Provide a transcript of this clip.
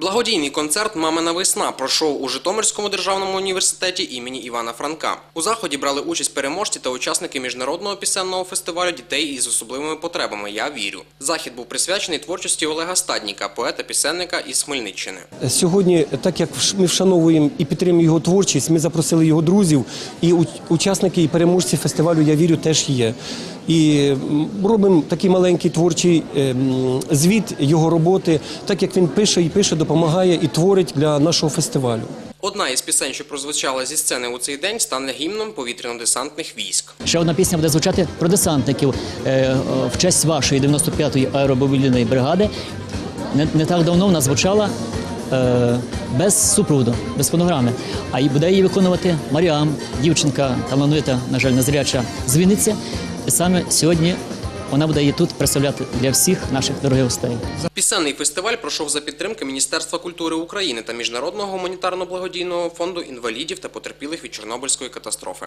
Благодійний концерт Мамина весна пройшов у Житомирському державному університеті імені Івана Франка. У заході брали участь переможці та учасники міжнародного пісенного фестивалю дітей із особливими потребами. Я вірю. Захід був присвячений творчості Олега Стадніка, поета-пісенника із Хмельниччини. Сьогодні, так як ми вшановуємо і підтримуємо його творчість, ми запросили його друзів, і учасники і переможці фестивалю Я вірю теж є. І робимо такий маленький творчий ем, звіт його роботи, так як він пише і пише, допомагає і творить для нашого фестивалю. Одна із пісень, що прозвучала зі сцени у цей день, стане гімном повітряно-десантних військ. Ще одна пісня буде звучати про десантників е, е, в честь вашої 95-ї аеробобільної бригади. Не, не так давно вона звучала е, без супроводу, без фонограми. А й буде її виконувати Маріам, дівчинка талановита, на жаль, незряча з Вінниці. І саме сьогодні вона буде її тут представляти для всіх наших дорогих гостей. Пісенний фестиваль пройшов за підтримки Міністерства культури України та Міжнародного гуманітарно-благодійного фонду інвалідів та потерпілих від Чорнобильської катастрофи.